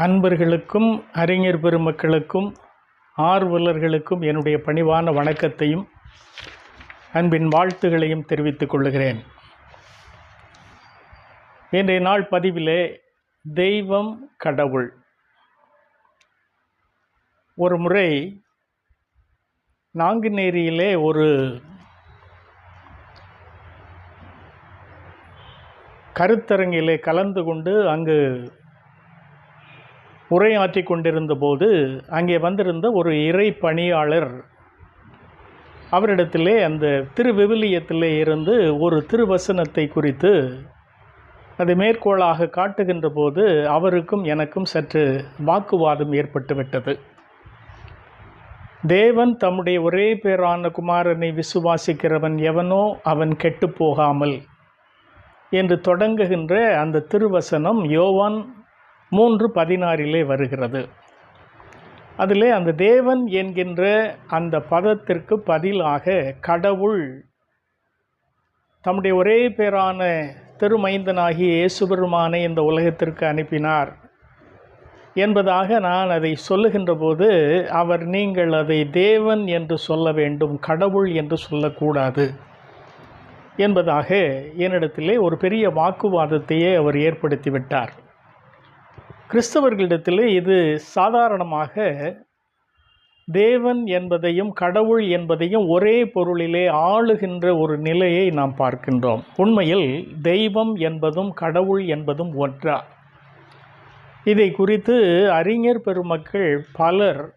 அன்பர்களுக்கும் அறிஞர் பெருமக்களுக்கும் ஆர்வலர்களுக்கும் என்னுடைய பணிவான வணக்கத்தையும் அன்பின் வாழ்த்துகளையும் தெரிவித்துக் கொள்கிறேன். இன்றைய நாள் பதிவிலே தெய்வம் கடவுள். ஒரு முறை நாங்குநேரியிலே ஒரு கருத்தரங்கிலே கலந்து கொண்டு அங்கு உரையாற்றி கொண்டிருந்த போது அங்கே வந்திருந்த ஒரு இறை பணியாளர் அவரிடத்திலே அந்த திருவிவிலியத்திலே இருந்து ஒரு திருவசனத்தை குறித்து அதை மேற்கோளாக காட்டுகின்ற போது அவருக்கும் எனக்கும் சற்று வாக்குவாதம் ஏற்பட்டுவிட்டது தேவன் தம்முடைய ஒரே பேரான குமாரனை விசுவாசிக்கிறவன் எவனோ அவன் கெட்டுப் போகாமல் என்று தொடங்குகின்ற அந்த திருவசனம் யோவான் மூன்று பதினாறிலே வருகிறது. அதிலே அந்த தேவன் என்கின்ற அந்த பதத்திற்கு பதிலாக கடவுள் தம்முடைய ஒரே பேரான திருமைந்தனாகிய இயேசுபெருமானை இந்த உலகத்திற்கு அனுப்பினார். என்பதாக நான் அதை சொல்லுகின்ற போது அவர் நீங்கள் அதை தேவன் என்று சொல்ல வேண்டும் கடவுள் என்று சொல்லக்கூடாது என்பதாக என்னிடத்திலே ஒரு பெரிய வாக்குவாதத்தையே அவர் ஏற்படுத்திவிட்டார். கிறிஸ்தவர்களிடத்தில் இது சாதாரணமாக தேவன் என்பதையும் கடவுள் என்பதையும் ஒரே பொருளிலே ஆளுகின்ற ஒரு நிலையை நாம் பார்க்கின்றோம். உண்மையில் தெய்வம் என்பதும் கடவுள் என்பதும் ஒன்றா? இதை குறித்து அறிஞர் பெருமக்கள் பலர்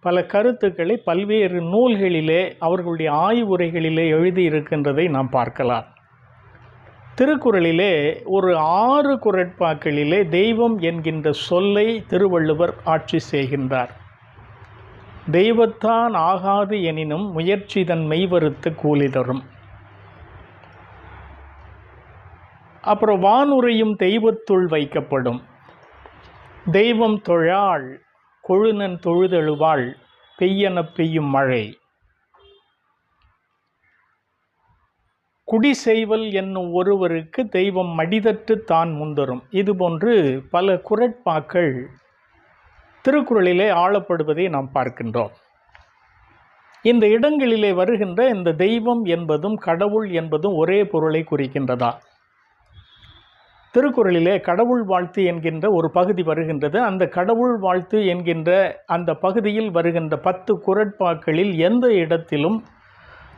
பல கருத்துக்களை பல்வேறு நூல்களிலே அவர்களுடைய ஆய்வுரைகளிலே எழுதியிருக்கின்றதை நாம் பார்க்கலாம். திருக்குறளிலே ஒரு ஆறு குரட்பாக்களிலே தெய்வம் என்கின்ற சொல்லை திருவள்ளுவர் ஆட்சி செய்கின்றார். தெய்வத்தான் ஆகாது எனினும் முயற்சி தன் மெய்வருத்து கூலி தரும். அப்புறம் வானுரையும் தெய்வத்துள் வைக்கப்படும். தெய்வம் தொழாள் கொழுநன் தொழுதெழுவாள் பெய்யன பெய்யும் மழை. குடி செய்வல் என்னும் ஒருவருக்கு தெய்வம் மடிதற்று தான் முந்தரும் இதுபோன்று பல குரட்பாக்கள் திருக்குறளிலே ஆளப்படுவதை நாம் பார்க்கின்றோம். இந்த இடங்களிலே வருகின்ற இந்த தெய்வம் என்பதும் கடவுள் என்பதும் ஒரே பொருளை குறிக்கின்றதா? திருக்குறளிலே கடவுள் வாழ்த்து என்கின்ற ஒரு பகுதி வருகின்றது. அந்த கடவுள் வாழ்த்து என்கின்ற அந்த பகுதியில் வருகின்ற பத்து குரட்பாக்களில் எந்த இடத்திலும்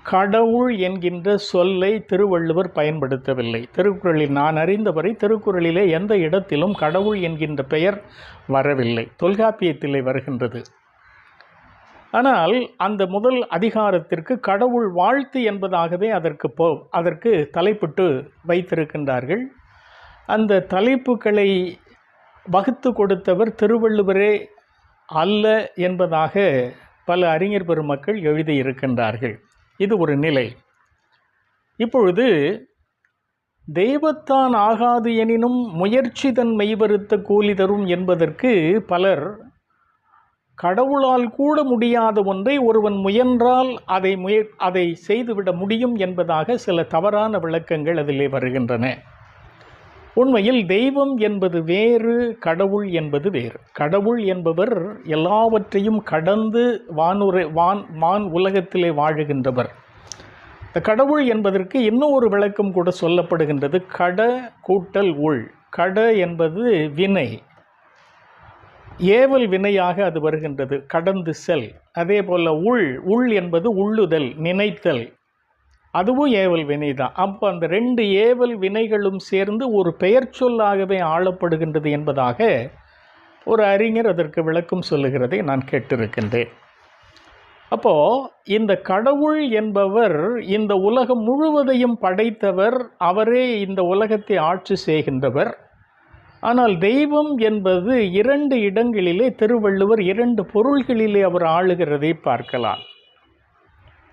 கடவுள் என்கின்ற சொல்லை திருவள்ளுவர் பயன்படுத்தவில்லை. திருக்குறளில் நான் அறிந்தவரை திருக்குறளிலே எந்த இடத்திலும் கடவுள் என்கின்ற பெயர் வரவில்லை. தொல்காப்பியத்திலே வருகின்றது. ஆனால் அந்த முதல் அதிகாரத்திற்கு கடவுள் வாழ்த்து என்பதாகவே அதற்கு போ அதற்கு தலைப்பிட்டு வைத்திருக்கின்றார்கள். அந்த தலைப்புகளை வகுத்து கொடுத்தவர் திருவள்ளுவரே அல்ல என்பதாக பல அறிஞர் பெருமக்கள் எழுதியிருக்கின்றார்கள். இது ஒரு நிலை. இப்பொழுது தெய்வத்தான் ஆகாது எனினும் முயற்சி தன் மெய்வருத்த கூலி தரும் என்பதற்கு பலர் கடவுளால் கூட முடியாத ஒன்றை ஒருவன் முயன்றால் அதை முய அதை செய்துவிட முடியும் என்பதாக சில தவறான விளக்கங்கள் அதிலே வருகின்றன. உண்மையில் தெய்வம் என்பது வேறு கடவுள் என்பது வேறு. கடவுள் என்பவர் எல்லாவற்றையும் கடந்து வானுரை வான் வான் உலகத்திலே வாழுகின்றவர். இந்த கடவுள் என்பதற்கு இன்னும் ஒரு விளக்கம் கூட சொல்லப்படுகின்றது. கட கூட்டல் உள். கட என்பது வினை. ஏவல் வினையாக அது வருகின்றது. கடந்து செல். அதே போல் உள். உள் என்பது உள்ளுதல் நினைத்தல். அதுவும் ஏவல் வினை தான். அப்போ அந்த ரெண்டு ஏவல் வினைகளும் சேர்ந்து ஒரு பெயர் சொல்லாகவே ஆளப்படுகின்றது என்பதாக ஒரு அறிஞர் அதற்கு விளக்கம் சொல்லுகிறதை நான் கேட்டிருக்கின்றேன். அப்போது இந்த கடவுள் என்பவர் இந்த உலகம் முழுவதையும் படைத்தவர் அவரே இந்த உலகத்தை ஆட்சி செய்கின்றவர். ஆனால் தெய்வம் என்பது இரண்டு இடங்களிலே திருவள்ளுவர் இரண்டு பொருள்களிலே அவர் ஆளுகிறதை பார்க்கலாம்.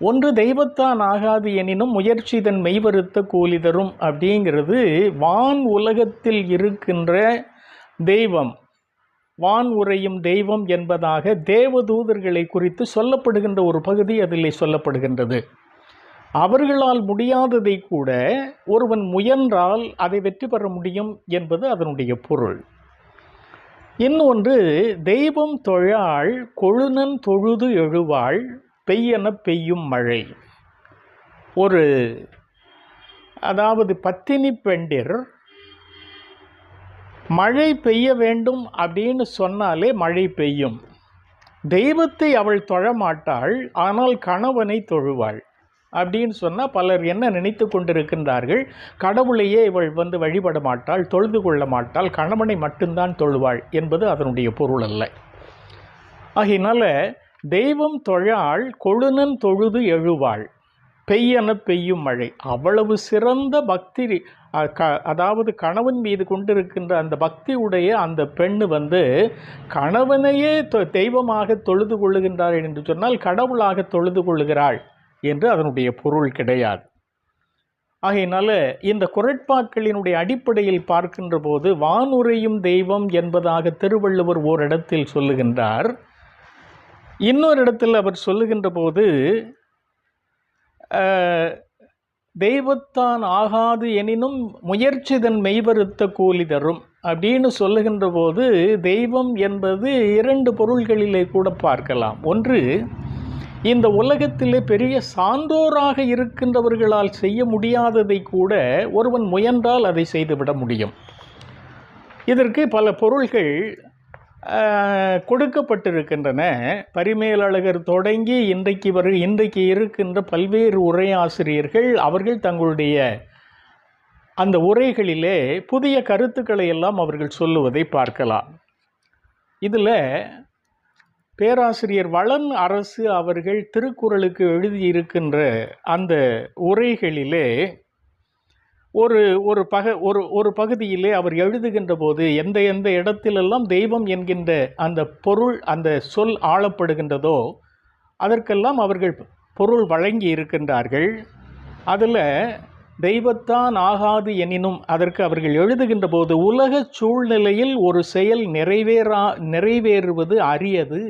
ஒன்று தெய்வத்தான் ஆகாது எனினும் முயற்சி தன் மெய்வருத்த கூலி தரும் அப்படிங்கிறது வான் உலகத்தில் இருக்கின்ற தெய்வம். வான் உரையும் தெய்வம் என்பதாக தேவதூதர்களை குறித்து சொல்லப்படுகின்ற ஒரு பகுதி அதில் சொல்லப்படுகின்றது. அவர்களால் முடியாததை கூட ஒருவன் முயன்றால் அதை வெற்றி பெற முடியும் என்பது அதனுடைய பொருள். இன்னொன்று தெய்வம் தொழாள் கொழுநன் தொழுது எழுவாள் பெய்யென பெய்யும் மழை. ஒரு அதாவது பத்தினி பெண்டிர் மழை பெய்ய வேண்டும் அப்படின்னு சொன்னாலே மழை பெய்யும். தெய்வத்தை அவள் தொழமாட்டாள் ஆனால் கணவனை தொழுவாள் அப்படின்னு சொன்னால் பலர் என்ன நினைத்து கொண்டிருக்கின்றார்கள்? கடவுளையே இவள் வந்து வழிபட மாட்டாள் தொழுது கொள்ள மாட்டாள் கணவனை மட்டும்தான் தொழுவாள் என்பது அதனுடைய பொருள் அல்ல. ஆகையினால தெய்வம் தொழாள் கொழுநன் தொழுது எழுவாள். பெய்யன பெய்யும் மழை. அவ்வளவு சிறந்த பக்தி க- அதாவது கணவன் மீது கொண்டிருக்கின்ற அந்த பக்தி உடைய அந்த பெண் வந்து கணவனையே தெய்வமாக தொழுது கொள்ளுகின்றாள் என்று சொன்னால் கடவுளாக தொழுது கொள்ளுகிறாள் என்று அதனுடைய பொருள் கிடையாது. ஆகையினால இந்த குரட்பாக்களினுடைய அடிப்படையில் பார்க்கின்ற போது வானுரையும் தெய்வம் என்பதாக திருவள்ளுவர் ஓரிடத்தில் சொல்லுகின்றார். இன்னொரு இடத்தில் அவர் சொல்லுகின்ற போது தெய்வத்தான் ஆகாது எனினும் முயற்சிதன் மெய்வருத்த கூலி தரும் அப்படின்னு சொல்லுகின்ற போது தெய்வம் என்பது இரண்டு பொருள்களிலே கூட பார்க்கலாம். ஒன்று இந்த உலகத்திலே பெரிய சான்றோராக இருக்கின்றவர்களால் செய்ய முடியாததை கூட ஒருவன் முயன்றால் அதை செய்துவிட முடியும். இதற்கு பல பொருள்கள் கொடுக்கப்பட்டிருக்கின்றன. பரிமேலழகர் தொடங்கி இன்றைக்கு வரு இன்றைக்கு இருக்கின்ற பல்வேறு உரையாசிரியர்கள் அவர்கள் தங்களுடைய அந்த உரைகளிலே புதிய கருத்துக்களை எல்லாம் அவர்கள் சொல்லுவதை பார்க்கலாம். இதில் பேராசிரியர் வளன் அரசு அவர்கள் திருக்குறளுக்கு எழுதியிருக்கின்ற அந்த உரைகளிலே ஒரு ஒரு பக ஒரு ஒரு பகுதியிலே அவர் எழுதுகின்ற போது எந்த எந்த இடத்திலெல்லாம் தெய்வம் என்கின்ற அந்த பொருள் அந்த சொல் ஆளப்படுகின்றதோ அதற்கெல்லாம் அவர்கள் பொருள் வழங்கி இருக்கின்றார்கள். அதில் தெய்வத்தான் ஆகாது எனினும் அதற்கு அவர்கள் எழுதுகின்ற போது உலக சூழ்நிலையில் ஒரு செயல் நிறைவேறா நிறைவேறுவது அரியது.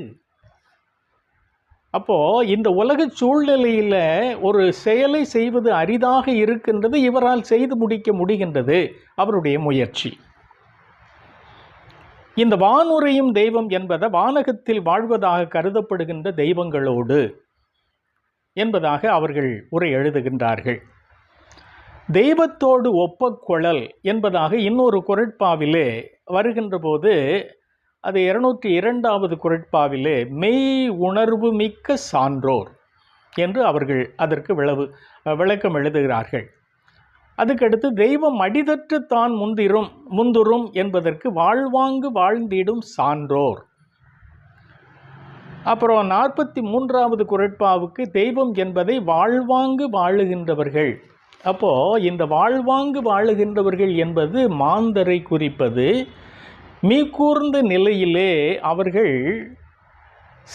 அப்போது இந்த உலக சூழ்நிலையில் ஒரு செயலை செய்வது அரிதாக இருக்கின்றது இவரால் செய்து முடிக்க முடிகின்றது. அவருடைய முயற்சி. இந்த வானுரையும் தெய்வம் என்பதை வானகத்தில் வாழ்வதாக கருதப்படுகின்ற தெய்வங்களோடு என்பதாக அவர்கள் உரை எழுதுகின்றார்கள். தெய்வத்தோடு ஒப்பக்குழல் என்பதாக இன்னொரு குரட்பாவிலே வருகின்ற போது அது இருநூற்றி இரண்டாவது குரட்பாவிலே மெய் உணர்வு மிக்க சான்றோர் என்று அவர்கள் அதற்கு விளவு விளக்கம் எழுதுகிறார்கள். அதுக்கடுத்து தெய்வம் அடிதற்று தான் முந்திரும் முந்துரும் என்பதற்கு வாழ்வாங்கு வாழ்ந்திடும் சான்றோர் அப்புறம் நாற்பத்தி மூன்றாவது குரட்பாவுக்கு தெய்வம் என்பதை வாழ்வாங்கு வாழுகின்றவர்கள் அப்போது இந்த வாழ்வாங்கு வாழுகின்றவர்கள் என்பது மாந்தரை குறிப்பது மீக்கூர்ந்த நிலையிலே அவர்கள்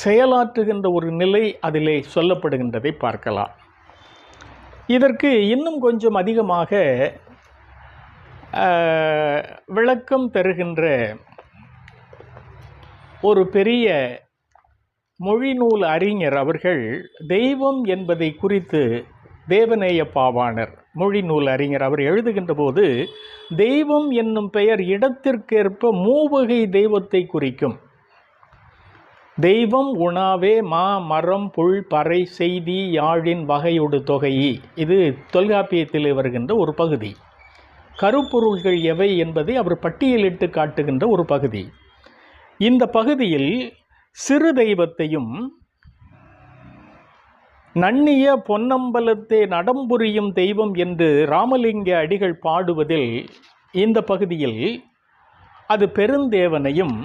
செயலாற்றுகின்ற ஒரு நிலை அதிலே சொல்லப்படுகின்றதை பார்க்கலாம். இதற்கு இன்னும் கொஞ்சம் அதிகமாக விளக்கம் தருகின்ற ஒரு பெரிய மொழிநூல் அறிஞர் அவர்கள் தெய்வம் என்பதை குறித்து தேவநேய பாவாணர் மொழிநூல் அறிஞர் அவர் எழுதுகின்ற போது தெய்வம் என்னும் பெயர் இடத்திற்கேற்ப மூவகை தெய்வத்தை குறிக்கும். தெய்வம் உணாவே மா மரம் புல் பறை செய்தி யாழின் வகையொடு தொகை இது தொல்காப்பியத்தில் வருகின்ற ஒரு பகுதி. கருப்பொருள்கள் எவை என்பதை அவர் பட்டியலிட்டு காட்டுகின்ற ஒரு பகுதி. இந்த பகுதியில் சிறு தெய்வத்தையும் நன்னிய பொன்னம்பலத்தே நடம்புரியும் தெய்வம் என்று ராமலிங்க அடிகள் பாடுவதில் இந்த பகுதியில் அது பெருந்தேவனையும்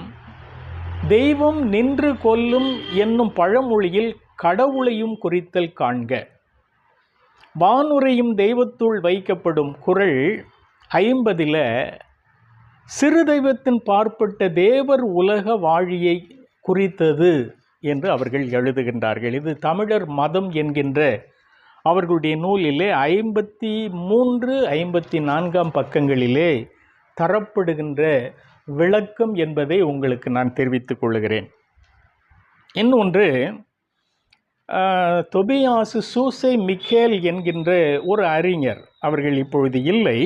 தெய்வம் நின்று கொல்லும் என்னும் பழமொழியில் கடவுளையும் குறித்தல் காண்க. வானுரையும் தெய்வத்துள் வைக்கப்படும் குறள் ஐம்பதில் சிறு தெய்வத்தின் பார்ப்பட்ட தேவர் உலக வாழியை குறித்தது. என்று அவர்கள் எழுதுகின்றார்கள். இது தமிழர் மதம் என்கின்ற அவர்களுடைய நூலிலே ஐம்பத்தி மூன்று ஐம்பத்தி நான்காம் பக்கங்களிலே தரப்படுகின்ற விளக்கம் என்பதை உங்களுக்கு நான் தெரிவித்துக் கொள்கிறேன். இன்னொன்று தொபியாசு சூசை மிக்கேல் என்கின்ற ஒரு அறிஞர் அவர்கள் இப்பொழுது இல்லை.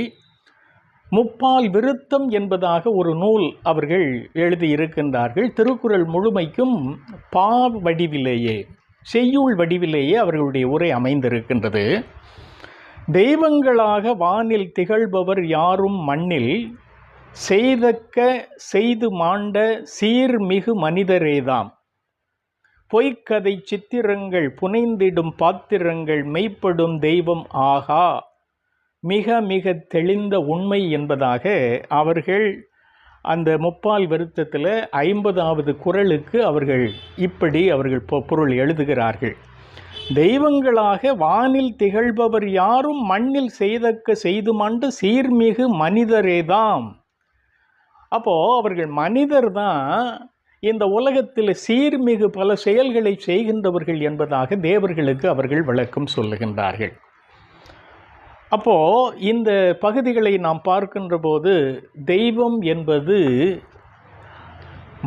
முப்பால் விருத்தம் என்பதாக ஒரு நூல் அவர்கள் எழுதியிருக்கின்றார்கள். திருக்குறள் முழுமைக்கும் பா வடிவிலேயே செய்யுள் வடிவிலேயே அவர்களுடைய உரை அமைந்திருக்கின்றது. தெய்வங்களாக வானில் திகழ்பவர் யாரும் மண்ணில் செய்தக்க செய்து மாண்ட சீர்மிகு மனிதரேதாம். பொய்க்கதை சித்திரங்கள் புனைந்திடும் பாத்திரங்கள் மெய்ப்படும் தெய்வம் ஆகா. மிக மிக தெளிந்த உண்மை என்பதாக அவர்கள் அந்த முப்பால் வருத்தத்தில் ஐம்பதாவது குரலுக்கு அவர்கள் இப்படி அவர்கள் பொ- பொருள் எழுதுகிறார்கள். தெய்வங்களாக வானில் திகழ்பவர் யாரும் மண்ணில் செய்தக்க செய்து மாண்டு சீர்மிகு மனிதரேதாம். அப்போது அவர்கள் மனிதர் தான் இந்த உலகத்தில் சீர்மிகு பல செயல்களை செய்கின்றவர்கள் என்பதாக தேவர்களுக்கு அவர்கள் விளக்கம் சொல்லுகின்றார்கள். அப்போ இந்த பகுதிகளை நாம் பார்க்கின்ற போது தெய்வம் என்பது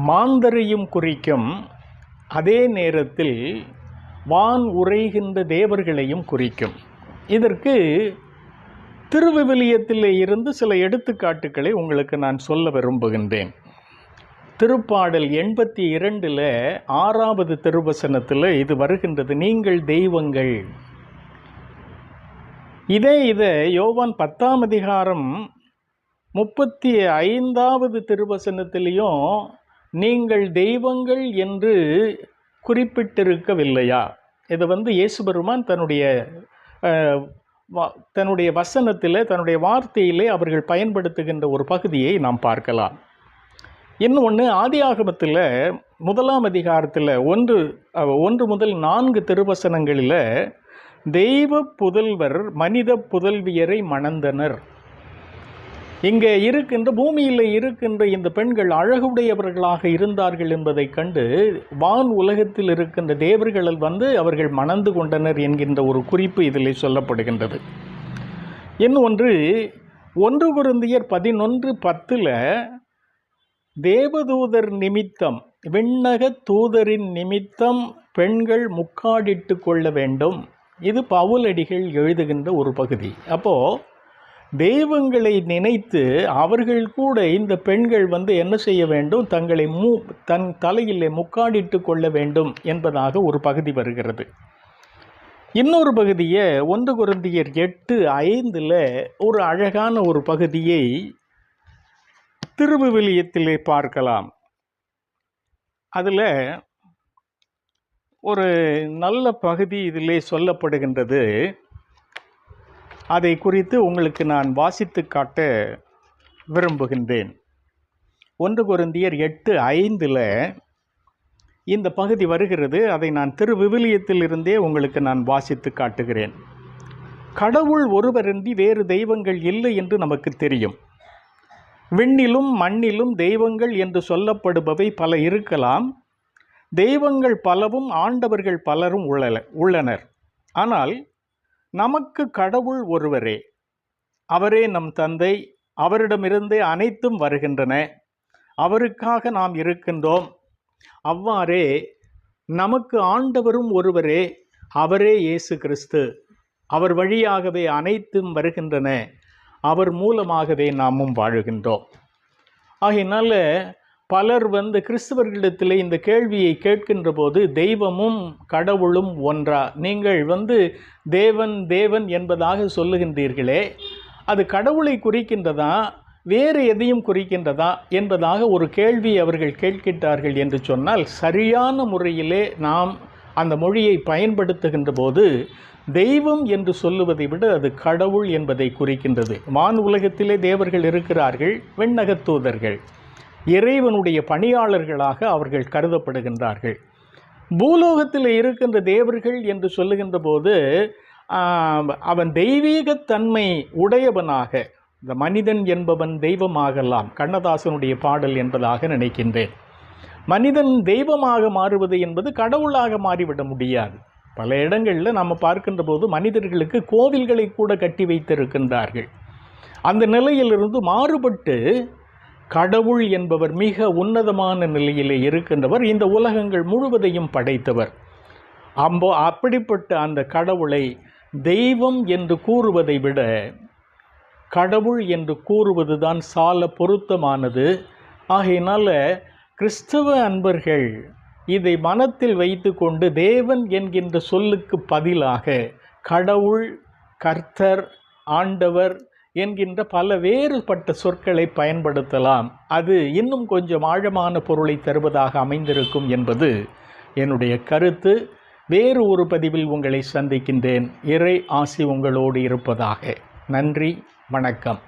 மாந்தரையும் குறிக்கும் அதே நேரத்தில் வான் உரைகின்ற தேவர்களையும் குறிக்கும். இதற்கு திருவிவிலியத்திலே இருந்து சில எடுத்துக்காட்டுகளை உங்களுக்கு நான் சொல்ல விரும்புகின்றேன். திருப்பாடல் எண்பத்தி இரண்டில் ஆறாவது திருவசனத்தில் இது வருகின்றது நீங்கள் தெய்வங்கள். இதே இதை யோவான் பத்தாம் அதிகாரம் முப்பத்தி ஐந்தாவது திருவசனத்திலையும் நீங்கள் தெய்வங்கள் என்று குறிப்பிட்டிருக்கவில்லையா? இது வந்து இயேசு பெருமான் தன்னுடைய தன்னுடைய வசனத்தில் தன்னுடைய வார்த்தையிலே அவர்கள் பயன்படுத்துகின்ற ஒரு பகுதியை நாம் பார்க்கலாம். இன்னொன்று ஆதியாகமத்தில் முதலாம் அதிகாரத்தில் ஒன்று ஒன்று முதல் நான்கு திருவசனங்களில் தெய்வ புதல்வர் மனித புதல்வியரை மணந்தனர். இங்கே இருக்கின்ற பூமியில் இருக்கின்ற இந்த பெண்கள் அழகுடையவர்களாக இருந்தார்கள் என்பதைக் கண்டு வான் உலகத்தில் இருக்கின்ற தேவர்கள் வந்து அவர்கள் மணந்து கொண்டனர் என்கின்ற ஒரு குறிப்பு இதில் சொல்லப்படுகின்றது. இன்னொன்று ஒன்று குருந்தியர் பதினொன்று பத்தில் தேவதூதர் நிமித்தம் விண்ணக தூதரின் நிமித்தம் பெண்கள் முக்காடிட்டு கொள்ள வேண்டும். இது பவுலடிகள் எழுதுகின்ற ஒரு பகுதி. அப்போது தெய்வங்களை நினைத்து அவர்கள் கூட இந்த பெண்கள் வந்து என்ன செய்ய வேண்டும்? தங்களை மூ தன் தலையிலே முக்காடிட்டு கொள்ள வேண்டும் என்பதாக ஒரு பகுதி வருகிறது. இன்னொரு பகுதியை ஒன்று குருந்தியர் எட்டு ஐந்தில் ஒரு அழகான ஒரு பகுதியை திருவிவிலியத்திலே பார்க்கலாம். அதில் ஒரு நல்ல பகுதி இதிலே சொல்லப்படுகின்றது. அதை குறித்து உங்களுக்கு நான் வாசித்து காட்ட விரும்புகின்றேன். ஒன்று குருந்தியர் எட்டு ஐந்தில் இந்த பகுதி வருகிறது. அதை நான் திருவிவிலியத்திலிருந்தே உங்களுக்கு நான் வாசித்து காட்டுகிறேன். கடவுள் ஒருவரின்றி வேறு தெய்வங்கள் இல்லை என்று நமக்கு தெரியும். விண்ணிலும் மண்ணிலும் தெய்வங்கள் என்று சொல்லப்படுபவை பல இருக்கலாம். தெய்வங்கள் பலவும் ஆண்டவர்கள் பலரும் உள்ளல உள்ளனர். ஆனால் நமக்கு கடவுள் ஒருவரே. அவரே நம் தந்தை அவரிடமிருந்தே அனைத்தும் வருகின்றன. அவருக்காக நாம் இருக்கின்றோம். அவ்வாறே நமக்கு ஆண்டவரும் ஒருவரே அவரே இயேசு கிறிஸ்து. அவர் வழியாகவே அனைத்தும் வருகின்றன. அவர் மூலமாகவே நாமும் வாழுகின்றோம். ஆகையினால பலர் வந்து கிறிஸ்தவர்களிடத்தில் இந்த கேள்வியை கேட்கின்ற போது தெய்வமும் கடவுளும் ஒன்றா? நீங்கள் வந்து தேவன் தேவன் என்பதாக சொல்லுகின்றீர்களே அது கடவுளை குறிக்கின்றதா? வேறு எதையும் குறிக்கின்றதா? என்பதாக ஒரு கேள்வி அவர்கள் கேட்கின்றார்கள் என்று சொன்னால் சரியான முறையிலே நாம் அந்த மொழியை பயன்படுத்துகின்ற போது தெய்வம் என்று சொல்லுவதை விட அது கடவுள் என்பதை குறிக்கின்றது. வான் உலகத்திலே தேவர்கள் இருக்கிறார்கள் வெண்ணகத்தூதர்கள் தூதர்கள். இறைவனுடைய பணியாளர்களாக அவர்கள் கருதப்படுகின்றார்கள். பூலோகத்தில் இருக்கின்ற தேவர்கள் என்று சொல்லுகின்ற போது அவன் தெய்வீகத்தன்மை உடையவனாக இந்த மனிதன் என்பவன் தெய்வமாகலாம் கண்ணதாசனுடைய பாடல் என்பதாக நினைக்கின்றேன். மனிதன் தெய்வமாக மாறுவது என்பது கடவுளாக மாறிவிட முடியாது. பல இடங்களில் நம்ம பார்க்கின்ற போது மனிதர்களுக்கு கோவில்களை கூட கட்டி வைத்திருக்கின்றார்கள். அந்த நிலையிலிருந்து மாறுபட்டு கடவுள் என்பவர் மிக உன்னதமான நிலையிலே இருக்கின்றவர். இந்த உலகங்கள் முழுவதையும் படைத்தவர். அம்போ அப்படிப்பட்ட அந்த கடவுளை தெய்வம் என்று கூறுவதை விட கடவுள் என்று கூறுவதுதான் சால பொருத்தமானது. ஆகையினால் கிறிஸ்தவ அன்பர்கள் இதை மனத்தில் வைத்துக்கொண்டு தேவன் என்கின்ற சொல்லுக்கு பதிலாக கடவுள் கர்த்தர் ஆண்டவர் என்கின்ற பல வேறுபட்ட சொற்களை பயன்படுத்தலாம். அது இன்னும் கொஞ்சம் ஆழமான பொருளை தருவதாக அமைந்திருக்கும் என்பது என்னுடைய கருத்து. வேறு ஒரு பதிவில் உங்களை சந்திக்கின்றேன். இறை ஆசி உங்களோடு இருப்பதாக. நன்றி வணக்கம்.